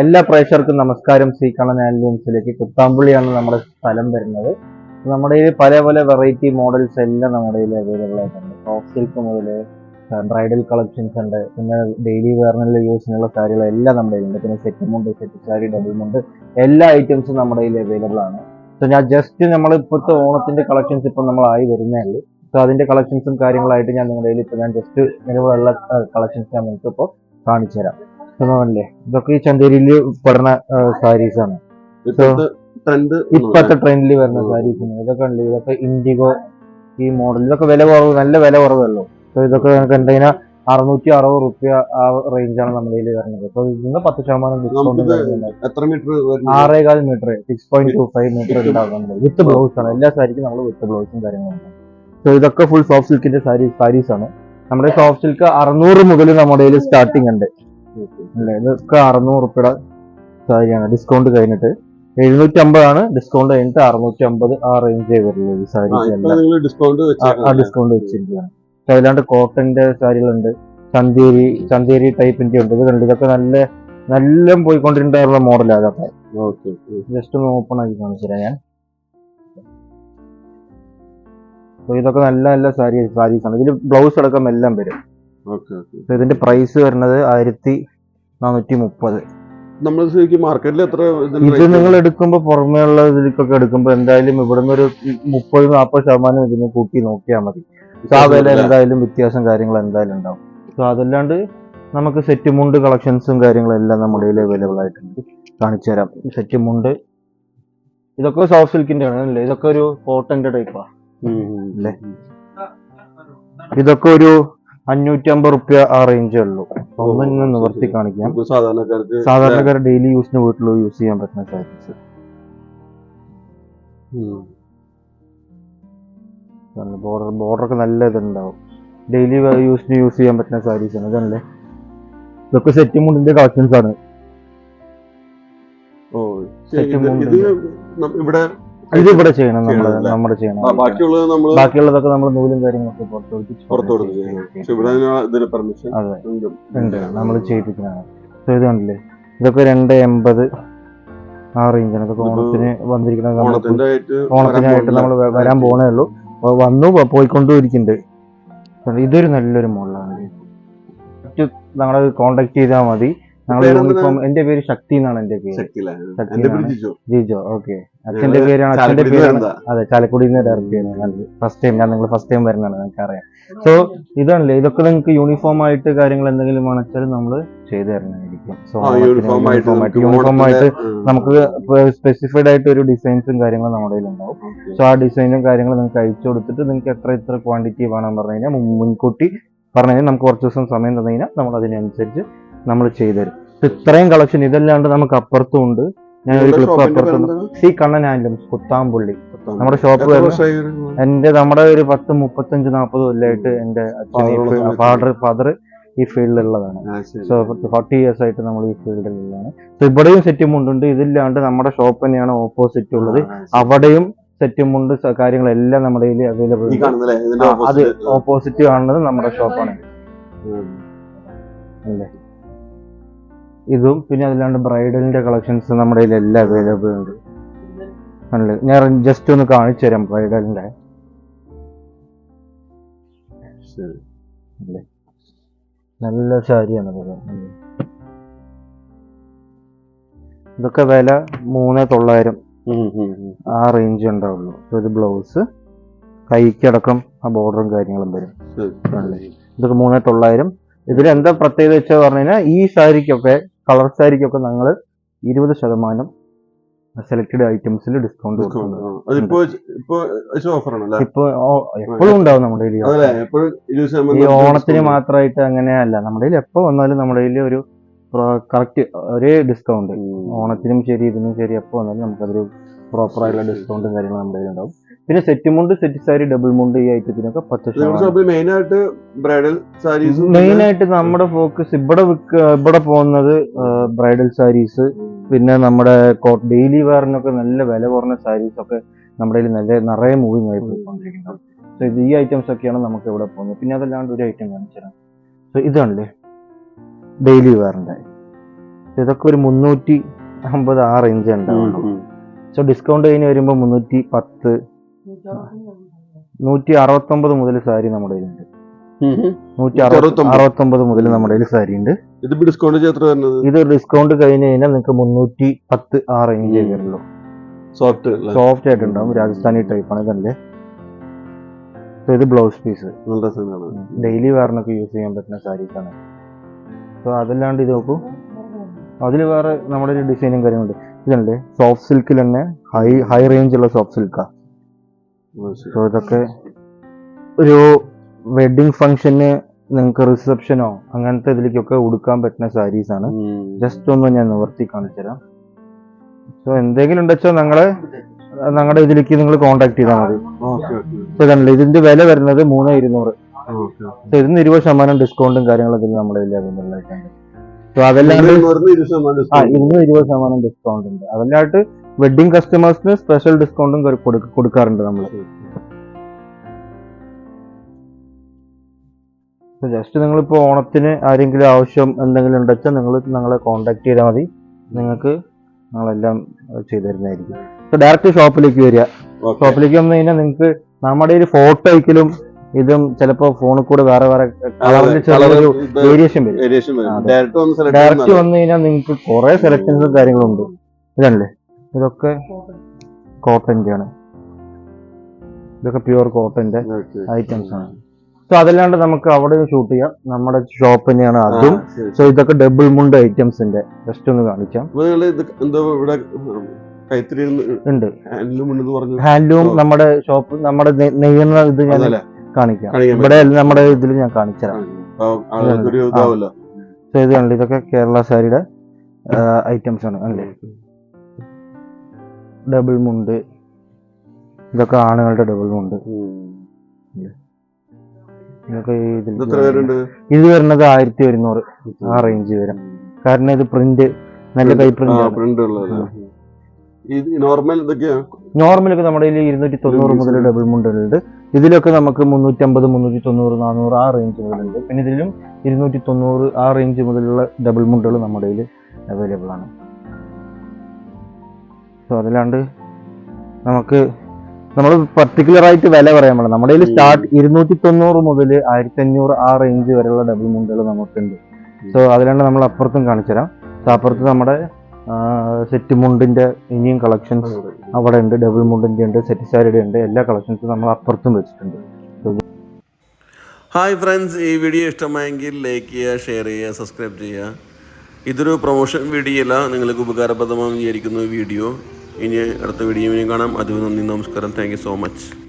എല്ലാ പ്രേക്ഷകർക്കും നമസ്കാരം. ശ്രീ കണ്ണൻ ആൽബംസിലേക്ക് കുത്താമ്പുള്ളിയാണ് നമ്മുടെ സ്ഥലം വരുന്നത്. നമ്മുടെ കയ്യിൽ പല പല വെറൈറ്റി മോഡൽസ് എല്ലാം നമ്മുടെ കയ്യിൽ അവൈലബിൾ ആയിട്ടുണ്ട്. സോഫ്റ്റ് സിൽക്ക് മുതൽ ബ്രൈഡൽ കളക്ഷൻസ് ഉണ്ട്. പിന്നെ ഡെയിലി വെയറിനുള്ള യൂസിനുള്ള എല്ലാം നമ്മുടെ കയ്യിലുണ്ട് പിന്നെ സെറ്റ് മുണ്ട് സെറ്റ് സാരി ഡബിൾ മുണ്ട്. എല്ലാ ഐറ്റംസും നമ്മുടെ കയ്യിൽ അവൈലബിൾ ആണ്. സോ ഞാൻ ജസ്റ്റ് നമ്മൾ ഇപ്പോഴത്തെ ഓണത്തിന്റെ കളക്ഷൻസ് ഇപ്പം നമ്മളായി വരുന്നേ ഉള്ളൂ. സോ അതിന്റെ കളക്ഷൻസും കാര്യങ്ങളായിട്ട് ഞാൻ നിങ്ങളുടെ കയ്യിൽ ഇപ്പോൾ ഞാൻ ജസ്റ്റ് നിലവിലുള്ള കളക്ഷൻസ് ഞാൻ നിങ്ങൾക്ക് ഇപ്പോൾ കാണിച്ചു തരാം അല്ലേ ഇതൊക്കെ ഈ ചന്തേരിയിൽ പെടുന്ന സാരീസ് ആണ് ഇപ്പത്തെ ട്രെൻഡിൽ വരുന്ന സാരീസ് ഇതൊക്കെ ഉണ്ട്. ഇതൊക്കെ ഇൻഡിഗോ ഈ മോഡൽ ഇതൊക്കെ വില കുറവ് നല്ല വില കുറവല്ലോ? സോ ഇതൊക്കെ നമുക്ക് എന്തെങ്കിലും അറുന്നൂറ്റി അറുപത് റുപ്യ ആ റേഞ്ചാണ് നമ്മുടെ കയ്യിൽ വരുന്നത്. സോ ഇതിന് പത്ത് ശതമാനം ഡിസ്കൗണ്ട് എത്ര metre ആറേകാൽ metre six point two five metre ഉണ്ടാകുന്നത് വിത്ത് ബ്ലൗസ് ആണ്. എല്ലാ സാരിക്കും നമ്മൾ വിത്ത് ബ്ലൗസും കാര്യങ്ങളും സോ ഇതൊക്കെ ഫുൾ സോഫ്റ്റ് സിൽക്കിന്റെ സാരി സാരീസ് ആണ് നമ്മുടെ സോഫ്റ്റ് സിൽക്ക് അറുന്നൂറ് മുതൽ നമ്മുടെ കയ്യിൽ സ്റ്റാർട്ടിംഗ് ഉണ്ട്. അല്ലേ? ഇതൊക്കെ അറുന്നൂറ് റുപ്യയുടെ സാരിയാണ്. ഡിസ്കൗണ്ട് കഴിഞ്ഞിട്ട് എഴുന്നൂറ്റി അമ്പതാണ് ഡിസ്കൗണ്ട് കഴിഞ്ഞിട്ട് അറുന്നൂറ്റി അമ്പത് ആ റേഞ്ചേ വരുള്ളൂ സാരി ഡിസ്കൗണ്ട് ആ ഡിസ്കൗണ്ട് വെച്ചിരിക്കുകയാണ്. അതല്ലാണ്ട് കോട്ടന്റെ സാരികളുണ്ട്. ചന്തേരി ചന്തേരി ടൈപ്പിന്റെ ഉണ്ട്. ഇത് കണ്ടു ഇതൊക്കെ നല്ല നല്ല പോയിക്കൊണ്ടിരുന്ന മോഡലാണ് അതൊക്കെ ജസ്റ്റ് ഒന്ന് ഓപ്പൺ ആക്കി കാണിച്ചുതരാം ഞാൻ. ഇതൊക്കെ നല്ല നല്ല സാരി സാരീസ് ആണ് ഇതിൽ ബ്ലൗസ് അടക്കം എല്ലാം വരും. ഇതിന്റെ പ്രൈസ് വരുന്നത് ആയിരത്തി നാനൂറ്റി മുപ്പത്. നമ്മൾ ശരിക്കും മാർക്കറ്റിൽ എത്ര ഇത് നിങ്ങൾ എടുക്കുമ്പോൾ പുറമേ ഉള്ള ഇതിലേക്കൊക്കെ എടുക്കുമ്പോൾ എന്തായാലും ഇവിടുന്ന് ഒരു മുപ്പത് നാൽപ്പത് ശതമാനം ഇതിന് കൂട്ടി നോക്കിയാൽ മതി. ആ വില എന്തായാലും വ്യത്യാസം കാര്യങ്ങൾ എന്തായാലും ഉണ്ടാവും. സോ അതല്ലാണ്ട് നമുക്ക് സെറ്റ് മുണ്ട് കളക്ഷൻസും കാര്യങ്ങളും എല്ലാം നമ്മുടെ കയ്യിൽ അവൈലബിൾ ആയിട്ടുണ്ട്. കാണിച്ചു തരാം. സെറ്റ് മുണ്ട്. ഇതൊക്കെ സോഫ്റ്റ് സിൽക്കിന്റെ ആണ് അല്ലേ? ഇതൊക്കെ ഒരു കോട്ടന്റെ ടൈപ്പാ. അല്ലേ? ഇതൊക്കെ ഒരു അഞ്ഞൂറ്റി അമ്പത് റുപ്യ ആ റേഞ്ചേ ഉള്ളൂ. ഒന്ന് നിവർത്തി കാണിക്കാം. സാധാരണക്കാർക്ക് സാധാരണക്കാർ ഡെയിലി യൂസിന് വീട്ടിൽ യൂസ് ചെയ്യാൻ പറ്റുന്ന സാരീസ്. ബോർഡർ ബോർഡർ ഒക്കെ നല്ല ഇതുണ്ടാവും. ഡെയിലി യൂസിന് യൂസ് ചെയ്യാൻ പറ്റുന്ന സാരീസ് ആണ്. ഇതല്ലേ? ഇതൊക്കെ സെറ്റ് മുണ്ടിന്റെ കളക്ഷൻസ് ആണ്. ഓ സെറ്റ് മുണ്ട് ഇവിടെ ഇത് ഇവിടെ ചെയ്യണം നമ്മൾ നമ്മൾ നമ്മുടെ ചെയ്യണം. ബാക്കിയുള്ളത് നമ്മൾ ബാക്കിയുള്ളതൊക്കെ നമ്മൾ നൂലും കാര്യങ്ങളൊക്കെ പുറത്ത് കൊടുത്ത് പുറത്ത് കൊടുത്ത് ചെയ്യണം. പക്ഷെ ഇവിടെ ഇതിന് പെർമിഷൻ അതെ. ഉണ്ട്. നമ്മൾ ചെയ്യിപ്പിക്കുന്നതാണ്. സോ ഇത് കണ്ടില്ലേ? ഇതൊക്കെ രണ്ട് എൺപത് ആ റേഞ്ചാണ് ഇതൊക്കെ ഓണത്തിന് വന്നിരിക്കുന്ന ഓണത്തിനായിട്ട് നമ്മൾ വരാൻ പോണേ ഉള്ളൂ. വന്നു പോയിക്കൊണ്ടും ഇരിക്കുന്നുണ്ട് ഇതൊരു നല്ലൊരു മോഡലാണ്. ഞങ്ങളെ കോണ്ടാക്ട് ചെയ്താൽ മതി. ഞങ്ങൾ? യൂണിഫോം എന്റെ പേര് ശക്തി എന്നാണ് എന്റെ പേര്. ജിജോ. ഓക്കെ അച്ഛന്റെ പേരാണ് അച്ഛന്റെ പേരാണ്. അതെ ചാലക്കുടിയിൽ നിന്ന് ഡയറക്റ്റ് ചെയ്യുന്നത്. ഫസ്റ്റ് ടൈം ഞാൻ നിങ്ങൾ ഫസ്റ്റ് ടൈം വരുന്നതാണ് നിങ്ങൾക്ക് അറിയാം സോ ഇതാണല്ലേ ഇതൊക്കെ നിങ്ങൾക്ക് യൂണിഫോം ആയിട്ട് കാര്യങ്ങൾ എന്തെങ്കിലും വേണമെച്ചാൽ നമ്മൾ ചെയ്തു തരുന്നതായിരിക്കും. സോ യൂണിഫോം ആയിട്ട് യൂണിഫോം ആയിട്ട് നമുക്ക് സ്പെസിഫൈഡ് ആയിട്ട് ഒരു ഡിസൈൻസും കാര്യങ്ങളും നമ്മുടെ കയ്യിലുണ്ടാവും. സോ ആ ഡിസൈനും കാര്യങ്ങളും നിങ്ങൾക്ക് അയച്ചു കൊടുത്തിട്ട് നിങ്ങൾക്ക് എത്ര എത്ര ക്വാണ്ടിറ്റി വേണം പറഞ്ഞു കഴിഞ്ഞാൽ മുൻ- മുൻകൂട്ടി പറഞ്ഞു കഴിഞ്ഞാൽ നമുക്ക് കുറച്ച് ദിവസം സമയം തന്നു കഴിഞ്ഞാൽ നമ്മൾ അതിനനുസരിച്ച് നമ്മൾ ചെയ്തു തരും. ഇത്രയും കളക്ഷൻ ഇതല്ലാണ്ട് നമുക്ക് അപ്പുറത്തും ഉണ്ട്. ഞാൻ ഒരു നിങ്ങളുടെ ക്ലിപ്പ് സി കണ്ണൻ ആൻഡംസ് കുത്താമ്പുള്ളി നമ്മുടെ ഷോപ്പ്? എന്റെ നമ്മുടെ ഒരു പത്ത് മുപ്പത്തഞ്ച് നാൽപ്പത് കൊല്ലമായിട്ട് എന്റെ അച്ഛൻ ഫാദർ ഫാദർ ഈ ഫീൽഡിലുള്ളതാണ്. ഉള്ളതാണ് സോ ഫോർട്ടി ഇയേഴ്സ് ആയിട്ട് നമ്മൾ ഈ ഫീൽഡിലുള്ളതാണ്. സോ ഇവിടെയും സെറ്റും ഉണ്ട് ഇതില്ലാണ്ട് നമ്മുടെ ഷോപ്പ് തന്നെയാണ് ഓപ്പോസിറ്റ് ഉള്ളത്. അവിടെയും സെറ്റും ഉണ്ട്. കാര്യങ്ങളെല്ലാം നമ്മുടെ കയ്യിൽ അവൈലബിൾ അത് ഓപ്പോസിറ്റ് കാണുന്നത് നമ്മുടെ ഷോപ്പാണ്. അല്ലേ? ഇതും പിന്നെ അതിലാണ്ട് ബ്രൈഡലിന്റെ കളക്ഷൻസ് നമ്മുടെ കയ്യിൽ എല്ലാം അവൈലബിൾ ഉണ്ട്. നല്ല ഞാൻ ജസ്റ്റ് ഒന്ന് കാണിച്ചു തരാം ബ്രൈഡലിന്റെ. നല്ല സാരിയാണ് ഇതൊക്കെ. വില മൂന്ന് തൊള്ളായിരം. ആ റേഞ്ച് ഉണ്ടാവുള്ളൂ. ഒരു ബ്ലൗസ് കൈക്കടക്കം ആ ബോർഡറും കാര്യങ്ങളും വരും? ഇതൊക്കെ മൂന്ന് തൊള്ളായിരം. ഇതിൽ എന്താ പ്രത്യേകത വെച്ചാൽ പറഞ്ഞു കഴിഞ്ഞാൽ ഈ സാരിക്കൊക്കെ കളർ സാരിക്കൊക്കെ ഞങ്ങൾ ഇരുപത് ശതമാനം സെലക്ടഡ് ഐറ്റംസിൽ ഡിസ്കൗണ്ട് ഇപ്പൊ എപ്പോഴും ഉണ്ടാവും നമ്മുടെ ഈ ഓണത്തിന്. മാത്രമായിട്ട് അങ്ങനെയല്ല നമ്മുടെ കയ്യിൽ എപ്പോ വന്നാലും നമ്മുടെ കയ്യിൽ ഒരു കറക്റ്റ് ഒരേ ഡിസ്കൗണ്ട്. ഓണത്തിനും ശരി ഇതിനും ശരി എപ്പോ വന്നാലും നമുക്കതൊരു പ്രോപ്പർ ആയിട്ടുള്ള ഡിസ്കൗണ്ടും കാര്യങ്ങളും നമ്മുടെ കയ്യിൽ ഉണ്ടാവും. പിന്നെ സെറ്റ് മുണ്ട് സെറ്റ് സാരി ഡബിൾ മുണ്ട് ഈ ഐറ്റത്തിനൊക്കെ പത്ത് മെയിൻ ആയിട്ട് ബ്രൈഡൽ സാരീസ് മെയിൻ ആയിട്ട് നമ്മുടെ ഫോക്കസ് ഇവിടെ ഇവിടെ പോകുന്നത് ബ്രൈഡൽ സാരീസ് പിന്നെ നമ്മുടെ ഡെയിലി വെയറിനൊക്കെ നല്ല വില കുറഞ്ഞ സാരീസ് ഒക്കെ നമ്മുടെ കയ്യിൽ നല്ല നിറയെ മൂവിങ് ആയി പോയിക്കൊണ്ടിരിക്കുന്നത് സോ ഇത് ഈ ഐറ്റംസ് ഒക്കെയാണ് നമുക്ക് ഇവിടെ പോകുന്നത്. പിന്നെ അതല്ലാണ്ട് ഒരു ഐറ്റം കാണിച്ചുതരാം. സോ ഇതാണല്ലേ ഡെയിലി വെയറിന്റെ ഇതൊക്കെ ഒരു മുന്നൂറ്റി അമ്പത് ആ റേഞ്ച് ഉണ്ടാവുള്ളൂ സോ ഡിസ്കൗണ്ട് കഴിഞ്ഞ് വരുമ്പോൾ മുന്നൂറ്റി പത്ത് നൂറ്റി അറുപത്തൊമ്പത് മുതൽ സാരി നമ്മുടെ കയ്യിലുണ്ട്. നൂറ്റി അറുപത്തൊമ്പത്. മുതൽ നമ്മുടെ കയ്യിൽ സാരി ഉണ്ട് ഇത് ഡിസ്കൗണ്ട് എത്ര വരുന്നത്? ഇത് ഡിസ്കൗണ്ട് കഴിഞ്ഞ് കഴിഞ്ഞാൽ നിങ്ങൾക്ക് മുന്നൂറ്റി പത്ത് ആ റേഞ്ച്. വരുള്ളൂ. സോഫ്റ്റ് സോഫ്റ്റ് ആയിട്ടുണ്ടാവും. രാജസ്ഥാനി ടൈപ്പ് ആണ് ഇതല്ലേ ഇത് ബ്ലൗസ് പീസ് ഡെയിലി വെയറിനൊക്കെ യൂസ് ചെയ്യാൻ പറ്റുന്ന സാരീസ് ആണ് സോ അതല്ലാണ്ട് ഇത് നോക്കൂ. അതിൽ വേറെ നമ്മുടെ ഒരു ഡിസൈനും കാര്യങ്ങളുണ്ട്. ഇതല്ലേ സോഫ്റ്റ് സിൽക്കിൽ തന്നെ ഹൈ ഹൈ റേഞ്ച് ഉള്ള സോഫ്റ്റ് സിൽക്കാണ് സോ ഇതൊക്കെ ഒരു വെഡിങ് ഫംഗ്ഷന് നിങ്ങൾക്ക് റിസപ്ഷനോ അങ്ങനത്തെ ഇതിലേക്കൊക്കെ ഉടുക്കാൻ പറ്റുന്ന സാരീസ് ആണ്. ജസ്റ്റ് ഒന്ന് ഞാൻ നിവർത്തി കാണിച്ചു തരാം. സോ എന്തെങ്കിലും ഉണ്ടെച്ചോ ഞങ്ങളെ ഞങ്ങളുടെ ഇതിലേക്ക് നിങ്ങൾ കോണ്ടാക്ട് ചെയ്താൽ മതി. ഇതല്ലേ ഇതിന്റെ വില വരുന്നത് മൂന്ന് ഇരുന്നൂറ്. സോ ഇതിന് ഇരുപത് ശതമാനം ഡിസ്കൗണ്ടും കാര്യങ്ങളും ഇതിൽ നമ്മുടെ ഇതിൽ അവൈലബിൾ ആയിട്ടുണ്ട്. സോ അതല്ലാണ്ട് ഇരുപത് ശതമാനം ആ discount. ഇന്ന് ഇരുപത് ശതമാനം ഡിസ്കൗണ്ട് ഉണ്ട്. അതല്ലാണ്ട് വെഡിങ് കസ്റ്റമേഴ്സിന് സ്പെഷ്യൽ ഡിസ്കൗണ്ടും കൊടുക്കാറുണ്ട് നമ്മൾ ജസ്റ്റ് നിങ്ങളിപ്പോ ഓണത്തിന് ആരെങ്കിലും ആവശ്യം എന്തെങ്കിലും ഉണ്ടെച്ചാൽ നിങ്ങൾ ഞങ്ങളെ കോൺടാക്ട് ചെയ്താൽ മതി. നിങ്ങൾക്ക് ഞങ്ങളെല്ലാം ചെയ്തു തരുന്നതായിരിക്കും. സോ ഡയറക്റ്റ് ഷോപ്പിലേക്ക് വരിക. ഷോപ്പിലേക്ക് വന്നു കഴിഞ്ഞാൽ നിങ്ങൾക്ക് നമ്മുടെ ഒരു ഫോട്ടോ അയക്കലും ഇതും ചിലപ്പോ ഫോണിൽ കൂടെ വേറെ വേറെ കളറിൽ വേരിയേഷൻ വരും. ഡയറക്റ്റ് വന്നു കഴിഞ്ഞാൽ നിങ്ങൾക്ക് കുറെ സെലക്ഷൻസും കാര്യങ്ങളും ഉണ്ട്. ഇതല്ലേ? ഇതൊക്കെ കോട്ടന്റെ ആണ്. ഇതൊക്കെ പ്യുവർ കോട്ടന്റെ. ഐറ്റംസ് ആണ്. സോ അതല്ലാണ്ട് നമുക്ക് അവിടെ ഷൂട്ട് ചെയ്യാം. നമ്മുടെ ഷോപ്പ് തന്നെയാണ് അതും. സോ ഇതൊക്കെ ഡബിൾ മുണ്ട് ഐറ്റംസിന്റെ ജസ്റ്റ് ഒന്ന് കാണിക്കാം. ഉണ്ട്. ഹാൻഡിലും. നമ്മുടെ ഷോപ്പ് നമ്മുടെ നെയ്യുന്ന ഇത് ഞാൻ കാണിക്കാം. ഇവിടെ നമ്മുടെ ഇതിൽ ഞാൻ കാണിച്ചുതരാം ആളുകൾക്കൊരു സോ ഇത് കണ്ടില്ലേ? ഇതൊക്കെ കേരള സാരിയുടെ ഐറ്റംസ് ആണ്. അല്ലേ ഡബിൾ മുണ്ട്. ഇതൊക്കെ ആണുങ്ങളുടെ ഡബിൾ മുണ്ട്. ഇതൊക്കെ ഇത് വരുന്നത് ആയിരത്തി ഒരുന്നൂറ്. ആ റേഞ്ച് വരും. കാരണം ഇത് പ്രിന്റ് നല്ല കൈ പ്രിന്റ് നോർമൽ ഒക്കെ നോർമലൊക്കെ നമ്മുടെ കയ്യിൽ ഇരുന്നൂറ്റി തൊണ്ണൂറ് മുതൽ ഡബിൾ മുണ്ടുകളുണ്ട്. ഇതിലൊക്കെ നമുക്ക് മുന്നൂറ്റമ്പത് മുന്നൂറ്റി തൊണ്ണൂറ് നാനൂറ് ആ റേഞ്ച് മുതലുണ്ട്. പിന്നെ ഇതിലും ഇരുന്നൂറ്റി തൊണ്ണൂറ് ആ റേഞ്ച് മുതലുള്ള ഡബിൾ മുണ്ടുകൾ നമ്മുടെ കയ്യിൽ അവൈലബിൾ ആണ്. സോ അതിലാണ്ട് നമുക്ക് നമ്മൾ പർട്ടിക്കുലർ ആയിട്ട് വില പറയാൻ പാടില്ല. നമ്മുടെ കയ്യിൽ സ്റ്റാർട്ട് ഇരുന്നൂറ്റി തൊണ്ണൂറ് മുതൽ ആയിരത്തി അഞ്ഞൂറ് ആ റേഞ്ച് വരെയുള്ള ഡബിൾ മുണ്ടുകൾ നമുക്കുണ്ട്. സോ അതിലാണ്ട് നമ്മൾ അപ്പുറത്തും കാണിച്ചു തരാം സോ അപ്പുറത്ത് നമ്മുടെ സെറ്റ് മുണ്ടിന്റെ ഇനിയും കളക്ഷൻസ് അവിടെ ഉണ്ട്. ഡബിൾ മുണ്ടിന്റെ ഉണ്ട് സെറ്റ് സാരിയുടെ ഉണ്ട്. എല്ലാ കളക്ഷൻസും നമ്മൾ അപ്പുറത്തും വെച്ചിട്ടുണ്ട്. ഹായ് ഫ്രണ്ട്സ് ഈ വീഡിയോ ഇഷ്ടമായെങ്കിൽ ലൈക്ക് ചെയ്യുക ഷെയർ ചെയ്യുക സബ്സ്ക്രൈബ് ചെയ്യുക. ഇതൊരു പ്രൊമോഷൻ വീഡിയോ അല്ല. നിങ്ങൾക്ക് ഉപകാരപ്രദമാണെന്ന് വിചാരിക്കുന്ന വീഡിയോ ഇനി അടുത്ത വീഡിയോ കാണാം. അതും നന്ദി നമസ്കാരം. Thank so much